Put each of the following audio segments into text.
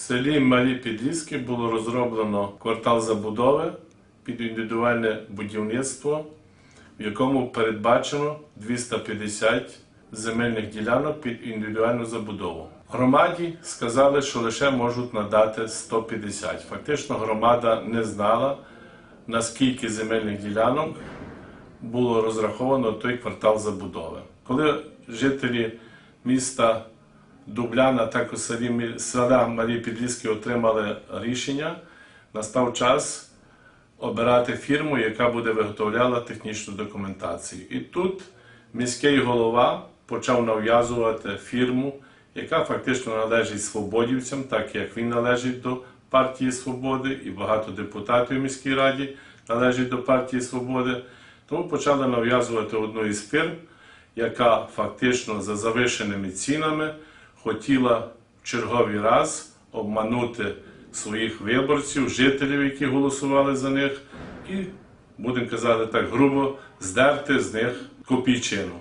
селі Малі Підліски було розроблено квартал забудови під індивідуальне будівництво, в якому передбачено 250 земельних ділянок під індивідуальну забудову. Громаді сказали, що лише можуть надати 150. Фактично громада не знала, наскільки земельних ділянок було розраховано той квартал забудови. Коли жителі міста Дубляна, також селі Мі- села Малі Підліски отримали рішення, настав час обирати фірму, яка буде виготовляла технічну документацію. І тут міський голова почав нав'язувати фірму, яка фактично належить свободівцям, так як він належить до партії Свободи, і багато депутатів у міській раді належать до партії Свободи. Тому почали нав'язувати одну із фірм, яка фактично за завишеними цінами хотіла в черговий раз обманути своїх виборців, жителів, які голосували за них, і, будемо казати так грубо, здерти з них копійчину.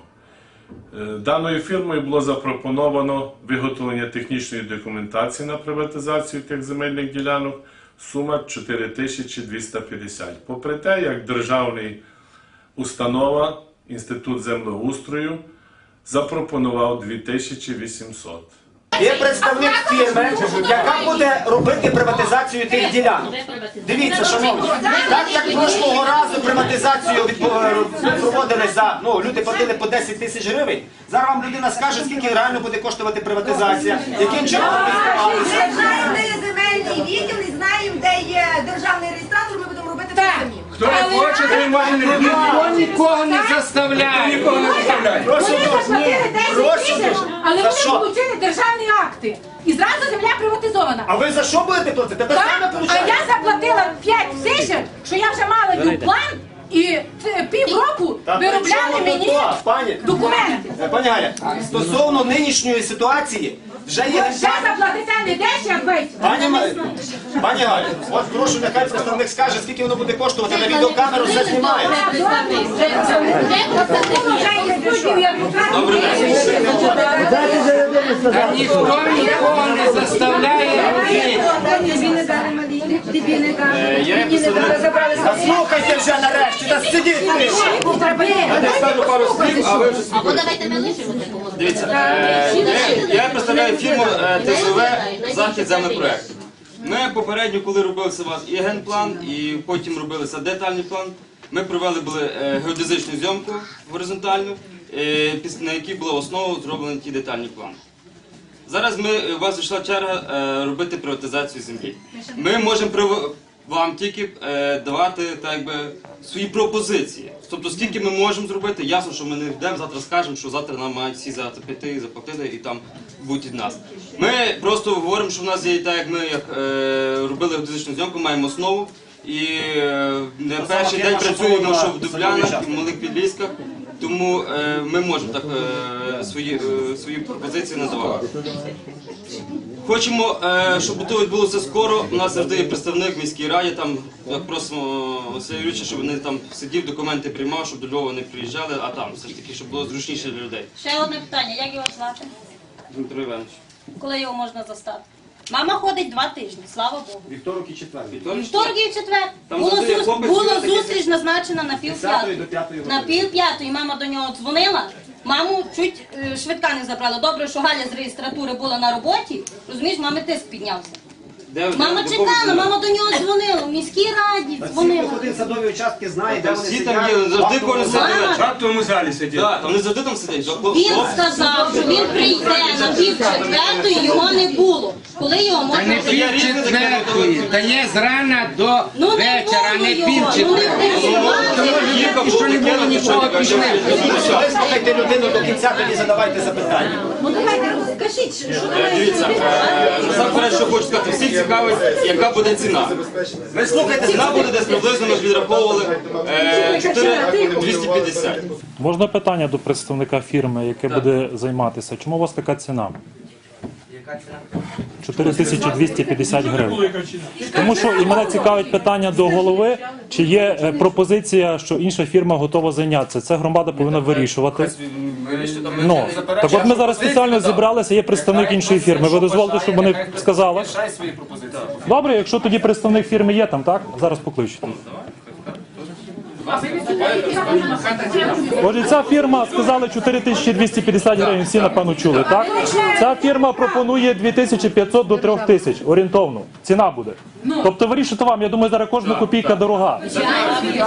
Е, Даною фірмою було запропоновано виготовлення технічної документації на приватизацію тих земельних ділянок. Сума 4250. Попри те, як державний установа, Інститут землеустрою запропонував 2800. Є представник фірми, яка буде робити приватизацію тих ділянок. Дивіться, шановні, так як прошлого разу приватизацію проводили за ну люди платили по 10 тисяч гривень. Зараз вам людина скаже, скільки реально буде коштувати приватизація, яким чином. Ми знаємо, де земельний відділ і знаємо, де є державний реєстратор, ми будемо робити все самі. Хто робити. Ніхто нікого не заставляє. Нікого не заставляє. Прошу Вони дуже. заплатили 10 Прошу тисяч, дуже. але За вони що? отримали державні акти. І зразу земля приватизована. А ви за що будете платити? Тебе саме Так? А получаєте? я заплатила 5 тисяч, що я вже мала юплан і це півроку Та при виробляли чому мені пані? документи. Е, Пані Галя, стосовно нинішньої ситуації, вже є Вже заплатите не 10, а 20. Пані, Ма- пані Галя, от прошу, нехай представник скаже, скільки воно буде коштувати, на відеокамеру все знімає. Та ніхто нікого не заставляє Та слухайте вже нарешті, та сидіть ти! Я скажу пару слів, а ви вже Або давайте ми лишимо такому. Дивіться, е, я, я представляю фірму е, ТЗВ Захід землепроект. Ми попередньо, коли робився у вас і генплан, і потім робилися детальний план, ми провели були е, геодезичну зйомку горизонтальну, е, піс- на якій була основа зроблені ті детальні плани. Зараз ми, е, у вас зайшла черга е, робити приватизацію землі. Ми можемо прив- вам тільки е, давати так якби, свої пропозиції. Тобто, скільки ми можемо зробити, ясно, що ми не йдемо, завтра скажемо, що завтра нам мають всі піти і заплатити і там будуть від нас. Ми просто говоримо, що в нас є так, як ми як, е, робили фізичну зйомку, маємо основу. І е, не перший день працюємо, що в Дублянах, в малих підлісках, тому е, ми можемо так е, свої, е, свої пропозиції надавати. Хочемо, е, щоб то відбулося скоро. У нас завжди є представник в міській раді. Там просимо Василя Юрійовича, щоб вони там сидів, документи приймав, щоб до Львова не приїжджали, а там все ж таки, щоб було зручніше для людей. Ще одне питання, як його звати? Дмитро Іванович. Коли його можна застати? Мама ходить два тижні, слава Богу. Вівторок і четвер. Вівторок і четвер. Там Було, завжди зус- було зустріч назначена на пів 10-ї до п'ятої. 5-ї На пів п'ятої мама до нього дзвонила. Маму чуть е, швидка не забрала. Добре, що Галя з реєстратури була на роботі. Розумієш, мами тиск піднявся. Де, Мама де- чекала, мама до нього дзвонила. В міській раді Всі, хто дзвонила. ходить в садові участки, знає, де вони всі сидять. там є, завжди кожен сидить. Мама, В тому залі сидять. Так, там не завжди там сидять. Він сказав, що він прийде на пів четвертої, його не було. Коли його Та можна не пів четвертої, та є зрана до Ну не вечора, було не його, пів ну не четвертої. було. Вислухайте людину до кінця, тоді задавайте запитання. Ну давайте розкажіть, що Е, е, насамперед, що хочу сказати, всіх цікавить, яка буде ціна. Ви слухайте, Ціна буде десь приблизно, ми ж відраховували е, 4,250. Можна питання до представника фірми, яке буде займатися? Чому у вас така ціна? 4250 гривень. Тому що і мене цікавить питання до голови, чи є е, пропозиція, що інша фірма готова зайнятися. Це громада повинна вирішувати. Ну так от ми зараз спеціально зібралися. Є представник іншої фірми. Ви дозволите, щоб вони сказали? Свої пропозиції. Добре, якщо тоді представник фірми є там, так зараз покличете. Отже, ця фірма сказали 4250 гривень, всі напевно чули, так? Ця фірма пропонує 2500 до 3000 орієнтовно. Ціна буде. Тобто вирішити вам, я думаю, зараз кожна копійка дорога.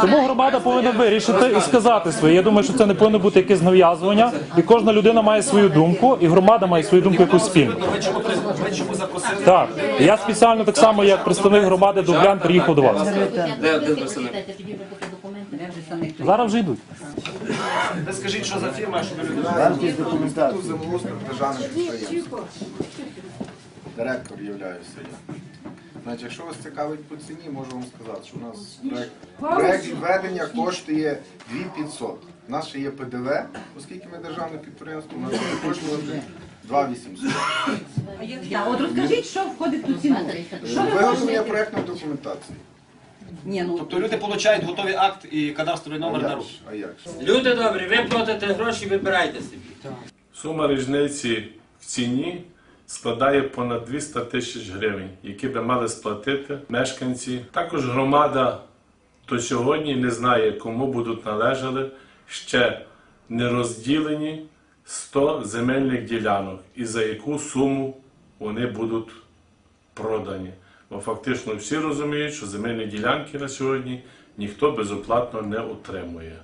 Тому громада повинна вирішити і сказати своє. Я думаю, що це не повинно бути якесь нав'язування, і кожна людина має свою думку, і громада має свою думку якусь спільну. Ви ви? Так, я спеціально так само, як представник громади Дублян, приїхав до вас. Зараз вже йдуть. Скажіть, що за фірма, щоб люди Тут землеустрій державне підприємство. Директор являюся я. Значить, якщо вас цікавить по ціні, можу вам сказати, що у нас проект, проект відведення коштує 2500. У нас ще є ПДВ, оскільки ми державне підприємство, у нас буде коштувати 2800. Так, От розкажіть, що входить у ціну. Що ви Виготовлення можете? проектної документації. Ні, ну Тобто люди отримують готовий акт і кадастровий А номер на як ж? А як ж? Люди добрі, ви платите гроші, вибирайте собі. Сума різниці в ціні складає понад 200 тисяч гривень, які би мали сплатити мешканці. Також громада до сьогодні не знає, кому будуть належали ще нерозділені 100 земельних ділянок і за яку суму вони будуть продані. Бо фактично всі розуміють, що земельні ділянки на сьогодні ніхто безоплатно не отримує.